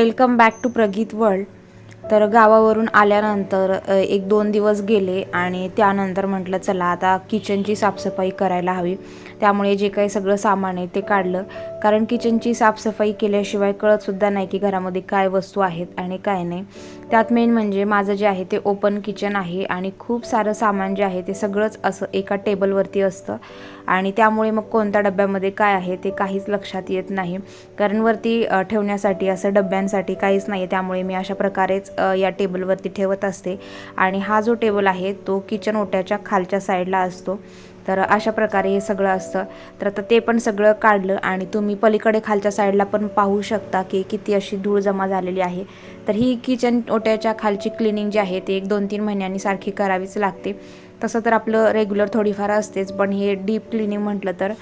Welcome back to Prageet world. तर गावावरून आल्यानंतर एक दोन दिवस गेले आणि त्यानंतर म्हटलं चला आता किचनची साफसफाई करायला हवी. त्यामुळे जे काही सगळं सामान आहे ते काढलं. कारण किचनची साफसफाई केल्याशिवाय कळतसुद्धा नाही की घरामध्ये काय वस्तू आहेत आणि काय नाही. त्यात मेन म्हणजे माझं जे आहे ते ओपन किचन आहे आणि खूप सारं सामान जे आहे ते सगळंच असं एका टेबलवरती असतं. आणि त्यामुळे मग कोणत्या डब्यामध्ये काय आहे ते काहीच लक्षात येत नाही. कारण वरती ठेवण्यासाठी असं डब्यांसाठी काहीच नाही त्यामुळे मी अशा प्रकारेच या टेबलवरती ठेवत असते. आणि हा जो टेबल आहे तो किचन ओट्याच्या खालच्या साईडला असतो. तर अशा प्रकारे हे सगळं असतं. तर आता ते पण सगळं काढलं आणि तुम्ही पलीकडे खालच्या साईडला पण पाहू शकता की किती अशी धूळ जमा झालेली आहे. तर ही किचन ओट्याच्या खालची क्लिनिंग जी आहे ते एक दोन तीन महिन्यांनी सारखी करावीच लागते. तसं तर आपलं रेग्युलर थोडीफार असतेच पण हे डीप क्लिनिंग म्हटलं तर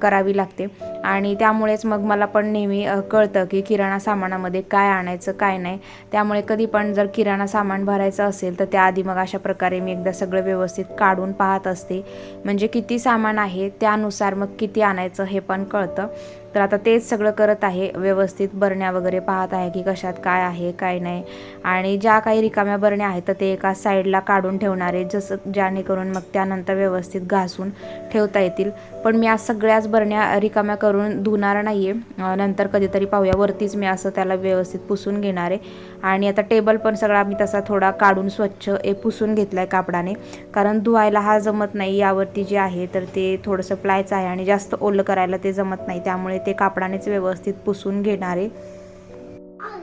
करावी लागते. आणि त्यामुळेच मग मला पण नेहमी कळतं की किराणा सामानामध्ये काय आणायचं काय नाही. त्यामुळे कधी पण जर किराणा सामान भरायचं असेल तर त्याआधी मग अशा प्रकारे मी एकदा सगळं व्यवस्थित काढून पाहत असते. म्हणजे किती सामान आहे त्यानुसार मग किती आणायचं हे पण कळतं. तर आता तेच सगळं करत आहे व्यवस्थित बरण्या वगैरे पाहत आहे की कशात काय आहे काय नाही. आणि ज्या काही रिकाम्या बरण्या आहेत तर ते एका साईडला काढून ठेवणार आहे जसं जेणेकरून मग त्यानंतर व्यवस्थित घासून ठेवता येतील. पण मी आज सगळ्याच बरण्या रिकाम्या करून धुणार नाही आहे नंतर कधीतरी पाहूया. वरतीच मी असं त्याला व्यवस्थित पुसून घेणार. आहे आणि आता टेबल पण सगळा मी तसा थोडा काढून स्वच्छ ए पुसून घेतला आहे कापडाने. कारण धुवायला हा जमत नाही. यावरती जे आहे तर ते थोडंसं प्लायचं आहे आणि जास्त ओलं करायला ते जमत नाही. त्यामुळे ते कापडानेच व्यवस्थित पुसून घेणारे.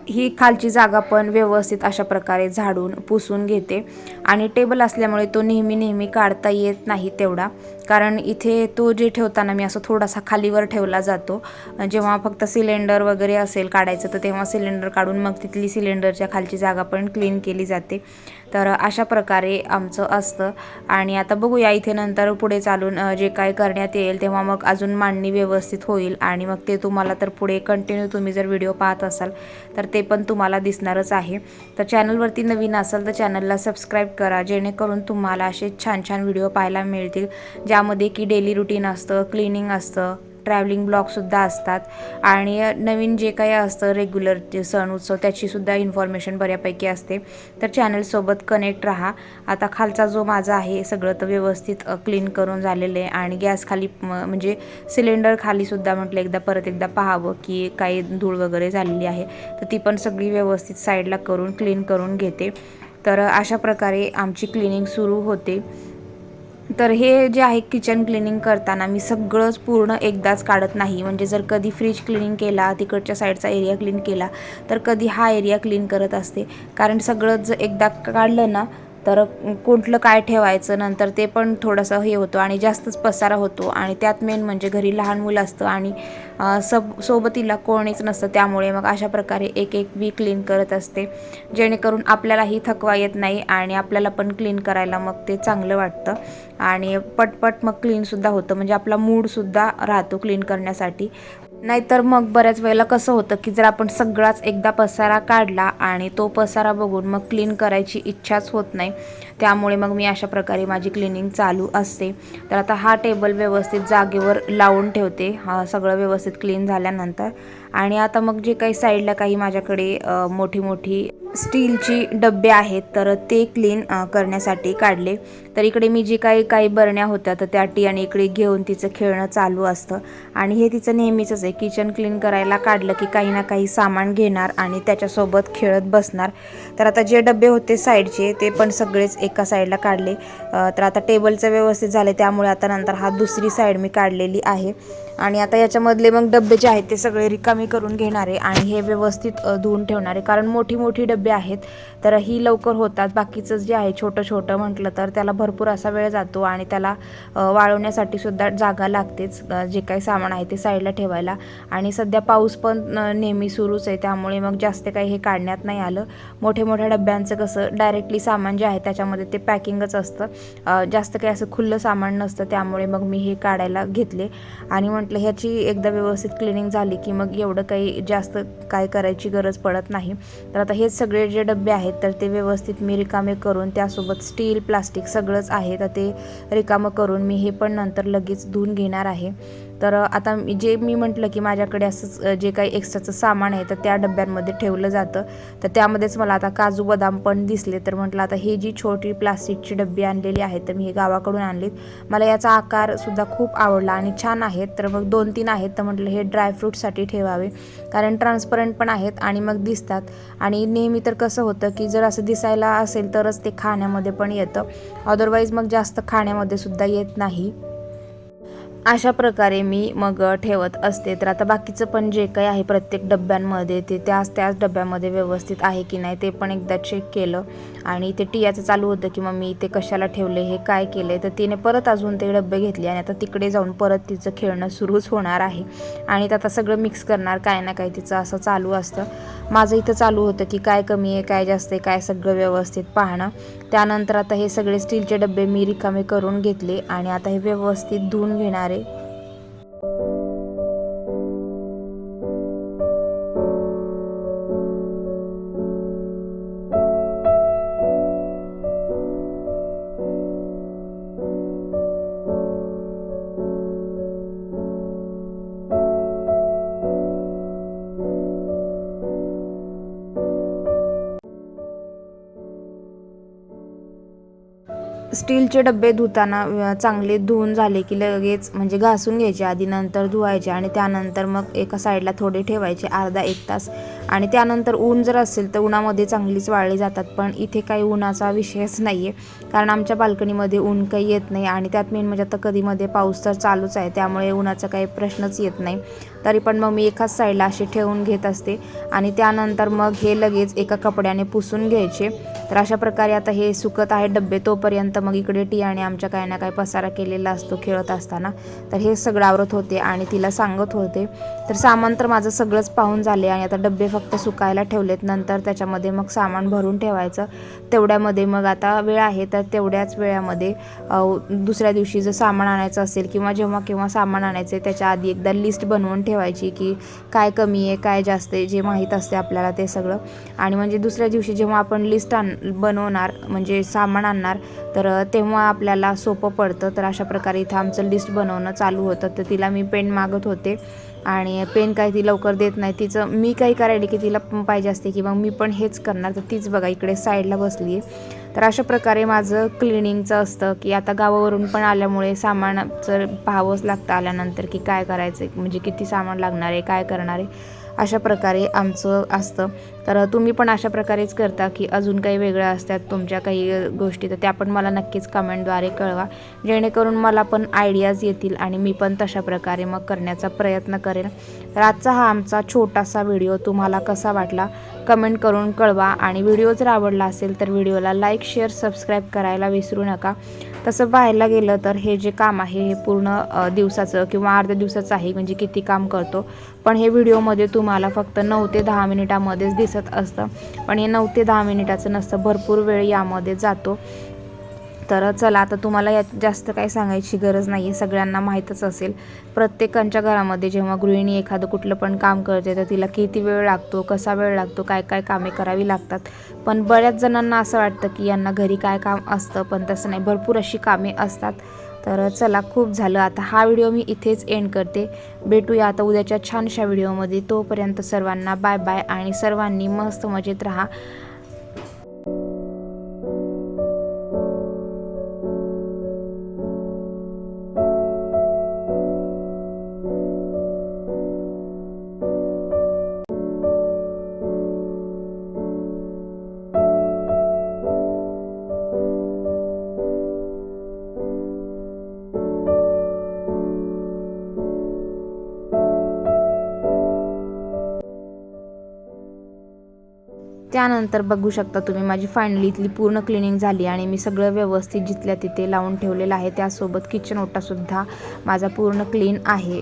ही खालची जागा पण व्यवस्थित अशा प्रकारे झाडून पुसून घेते. आणि टेबल असल्यामुळे तो नेहमी नेहमी काढता येत नाही तेवढा. कारण इथे तो जे ठेवताना मी असं थोडासा खालीवर ठेवला जातो. जेव्हा फक्त सिलेंडर वगैरे असेल काढायचं तर तेव्हा सिलेंडर काढून मग तिथली सिलेंडरच्या खालची जागा पण क्लीन केली जाते. तर अशा प्रकारे आमचं असतं. आणि आता बघूया इथे नंतर पुढे चालून जे काय करण्यात येईल तेव्हा मग अजून मांडणी व्यवस्थित होईल. आणि मग ते तुम्हाला तर पुढे कंटिन्यू तुम्ही जर व्हिडिओ पाहत असाल तर ते पण तुम्हाला दिसणारच आहे. तर चॅनलवरती नवीन असाल तर चॅनलला सबस्क्राईब करा. जेणेकरून तुम्हाला असे छान छान व्हिडिओ पाहायला मिळतील. ज्या त्यामध्ये की डेली रुटीन असतं क्लिनिंग असतं ट्रॅव्हलिंग ब्लॉगसुद्धा असतात. आणि नवीन जे काही असतं रेग्युलर सण उत्सव त्याचीसुद्धा इन्फॉर्मेशन बऱ्यापैकी असते. तर चॅनलसोबत कनेक्ट राहा. आता खालचा जो माझा आहे सगळं तर व्यवस्थित क्लीन करून झालेलं आहे. आणि गॅस खाली म्हणजे सिलेंडर खालीसुद्धा म्हटलं एकदा परत एकदा पाहावं की काही धूळ वगैरे झालेली आहे. तर ती पण सगळी व्यवस्थित साईडला करून क्लीन करून घेते. तर अशा प्रकारे आमची क्लिनिंग सुरू होते. तर हे जे आहे किचन क्लिनिंग करताना मी सगळंच पूर्ण एकदाच काढत नाही. म्हणजे जर कधी फ्रीज क्लिनिंग केला तिकडच्या साईडचा एरिया क्लीन केला तर कधी हा एरिया क्लीन करत असते. कारण सगळं जर एकदा काढलं ना तर कुठलं काय ठेवायचं नंतर ते पण थोडंसं हे होतं आणि जास्तच पसारा होतो. आणि त्यात मेन म्हणजे घरी लहान मुलं असतं आणि सब सोबतीला कोणीच नसतं. त्यामुळे मग अशा प्रकारे एक एक मी क्लीन करत असते. जेणेकरून आपल्यालाही थकवा येत नाही आणि आपल्याला पण क्लीन करायला मग ते चांगलं वाटतं. आणि पटपट मग क्लीनसुद्धा होतं. म्हणजे आपला मूडसुद्धा राहतो क्लीन करण्यासाठी. नाहीतर मग बऱ्याच वेळेला कसं होतं की जर आपण सगळाच एकदा पसारा काढला आणि तो पसारा बघून मग क्लीन करायची इच्छाच होत नाही त्यामुळे मग मी अशा प्रकारे माझी क्लिनिंग चालू असते. तर आता हा टेबल व्यवस्थित जागेवर लावून ठेवते. हा सगळं व्यवस्थित क्लीन झाल्यानंतर. आणि आता मग जे काही साईडला काही माझ्याकडे मोठी मोठी स्टीलची डबे आहेत तर ते क्लीन करण्यासाठी काढले. तर इकडे मी जी काही काही बरण्या होत्या तर त्या टी आणि इकडे घेऊन तिचं खेळणं चालू असतं. आणि हे तिचं नेहमीचंच आहे किचन क्लीन करायला काढलं की काही ना काही सामान घेणार आणि त्याच्यासोबत खेळत बसणार. तर आता जे डबे होते साईडचे ते पण सगळेच एका साईडला काढले. तर आता टेबलचं व्यवस्थित झाले त्यामुळे आता नंतर हा दुसरी साईड मी काढलेली आहे. आणि आता याच्यामधले मग डबे जे आहेत ते सगळे रिकामी करून घेणारे आणि हे व्यवस्थित धुवून ठेवणारे कारण मोठी मोठी डबे आहेत तर ही लवकर होतात. बाकीचं जे आहे छोटं छोटं म्हटलं तर त्याला भरपूर असा वेळ जातो आणि त्याला वाळवण्यासाठी सुद्धा जागा लागतेच जे काही सामान आहे ते साईडला ठेवायला. आणि सध्या पाऊस पण नेहमी सुरूच आहे. त्यामुळे मग जास्त काही हे काढण्यात नाही आलं. मोठे मोठ्या डब्यांचं कसं डायरेक्टली सामान जे आहे त्याच्यामध्ये ते पॅकिंगच असतं. जास्त काही असं खुल्लं सामान नसतं. त्यामुळे मग मी हे काढायला घेतले. आणि म्हटलं ह्याची एकदा व्यवस्थित क्लिनिंग झाली की मग एवढं काही जास्त काय करायची गरज पडत नाही. तर आता हे सगळे जे डबे आहेत तर ते व्यवस्थित मी रिकामे करून त्यासोबत स्टील प्लास्टिक सगळंच आहे. तर ते रिकामं करून मी हे पण नंतर लगेच धुवून घेणार आहे. तर आता जे मी म्हटलं की माझ्याकडे असंच जे काही एक्स्ट्राचं सामान आहे तर त्या डब्यांमध्ये ठेवलं जातं. तर त्यामध्येच मला आता काजू बदाम पण दिसले. तर म्हटलं आता हे जी छोटी प्लास्टिकची डब्बी आणलेली आहे तर मी हे गावाकडून आणलीत. मला याचा आकारसुद्धा खूप आवडला आणि छान आहेत. तर मग दोन तीन आहेत तर म्हटलं हे ड्रायफ्रूटसाठी ठेवावे. कारण ट्रान्सपरंट पण आहेत आणि मग दिसतात. आणि नेहमी तर कसं होतं की जर असं दिसायला असेल तरच ते खाण्यामध्ये पण येतं. अदरवाईज मग जास्त खाण्यामध्ये सुद्धा येत नाही. अशा प्रकारे मी मग ठेवत असते. तर आता बाकीचं पण जे काही आहे प्रत्येक डब्यांमध्ये ते त्याच त्याच डब्यामध्ये व्यवस्थित आहे की नाही ते पण एकदा चेक केलं. आणि ते टियाचं चालू होतं की मग मी ते कशाला ठेवले हे काय केले? तर तिने परत अजून ते डबे घेतले आणि आता तिकडे जाऊन परत तिचं खेळणं सुरूच होणार आहे. आणि ते आता सगळं मिक्स करणार काय ना काय तिचं असं चालू असतं. माझं इथं चालू होतं की काय कमी आहे काय जास्त आहे काय सगळं व्यवस्थित पाहणं. त्यानंतर आता हे सगळे स्टीलचे डबे मी रिकामे करून घेतले आणि आता हे व्यवस्थित धुवून घेणार स्टीलचे डबे धुताना चांगले धुवून झाले की लगेच म्हणजे घासून घ्यायचे. आधी नंतर धुवायचे आणि त्यानंतर मग एका साईडला थोडे ठेवायचे. अर्धा एक तास आणि त्यानंतर ऊन जर असेल तर उन्हामध्ये चांगलीच वाळली जातात पण इथे काही उन्हाचा विषयच नाही आहे कारण आमच्या बाल्कनीमध्ये ऊन काही येत नाही आणि त्यात मेन म्हणजे आता कधीमध्ये पाऊस तर चालूच आहे त्यामुळे उन्हाचा काही प्रश्नच येत नाही. तरी पण मग मी एकाच साईडला अशी ठेवून घेत असते आणि त्यानंतर मग हे लगेच एका कपड्याने पुसून घ्यायचे. तर अशा प्रकारे आता हे सुकत आहे डब्बे तोपर्यंत मग इकडे टी आणि आमच्या काही ना काही पसारा केलेला असतो खेळत असताना. तर हे सगळं आवरत होते आणि तिला सांगत होते. तर सामान तर माझं सगळंच पाहून झाले आणि आता डब्बे फक्त सुकायला ठेवलेत. नंतर त्याच्यामध्ये मग सामान भरून ठेवायचं. तेवढ्यामध्ये मग आता वेळ आहे तर तेवढ्याच वेळामध्ये दुसऱ्या दिवशी जर सामान आणायचं असेल किंवा जेव्हा केव्हा सामान आणायचं आहे त्याच्या आधी एकदा लिस्ट बनवून ठेवायची की काय कमी आहे काय जास्त आहे जे माहीत असते आपल्याला ते सगळं. आणि म्हणजे दुसऱ्या दिवशी जेव्हा आपण लिस्ट आण बनवणार म्हणजे सामान आणणार तर तेव्हा आपल्याला सोपं पडतं. तर अशा प्रकारे इथं आमचं लिस्ट बनवणं चालू होतं. तर तिला मी पेन मागत होते. आणि पेन काही ती लवकर देत नाही. तिचं मी काही करायला की तिला पाहिजे असते की मग मी पण हेच करणार. तर तीच बघा इकडे साईडला बसली आहे तर अशा प्रकारे माझं क्लिनिंगचं असतं की आता गावावरून पण आल्यामुळे सामानाचं पाहावंच लागतं आल्यानंतर की काय करायचं आहे म्हणजे किती सामान लागणार आहे काय करणार आहे. अशा प्रकारे आमचं असतं. तर तुम्ही पण अशा प्रकारेच करता की अजून काही वेगळ्या असतात तुमच्या काही गोष्टी तर त्या पण मला नक्कीच कमेंटद्वारे कळवा. जेणेकरून मला पण आयडियाज येतील आणि मी पण तशा प्रकारे मग करण्याचा प्रयत्न करेन तर आजचा हा आमचा छोटासा व्हिडिओ तुम्हाला कसा वाटला? कमेंट करून कळवा आणि व्हिडिओ जर आवडला असेल तर व्हिडिओला लाईक शेअर सबस्क्राईब करायला विसरू नका. तसं पाहायला गेलं तर हे जे काम आहे हे पूर्ण दिवसाचं किंवा अर्ध्या दिवसाचं आहे. म्हणजे किती काम करतो? पण हे व्हिडिओमध्ये तुम्हाला फक्त नऊ ते दहा मिनिटामध्येच दिसत असतं. पण हे नऊ ते दहा मिनिटाचं नसतं भरपूर वेळ यामध्ये जातो. तर चला आता तुम्हाला यात जास्त काही सांगायची गरज नाही आहे सगळ्यांना माहीतच असेल. प्रत्येकांच्या घरामध्ये जेव्हा गृहिणी एखादं कुठलं पण काम करते तर तिला किती वेळ लागतो कसा वेळ लागतो काय काय कामे करावी लागतात. पण बऱ्याच जणांना असं वाटतं की यांना घरी काय काम असतं पण तसं नाही. भरपूर अशी कामे असतात. तर चला खूप झालं. आता हा व्हिडिओ मी इथेच एंड करते. भेटूया आता उद्याच्या छानशा व्हिडिओमध्ये. तोपर्यंत सर्वांना बाय बाय आणि सर्वांनी मस्त मजेत राहा. त्यानंतर बघू शकता तुम्ही माझी फायनली इथली पूर्ण क्लिनिंग झाली आणि मी सगळं व्यवस्थित जिथल्या तिथे लावून ठेवलेलं आहे. त्यासोबत किचन ओटासुद्धा माझा पूर्ण क्लीन आहे.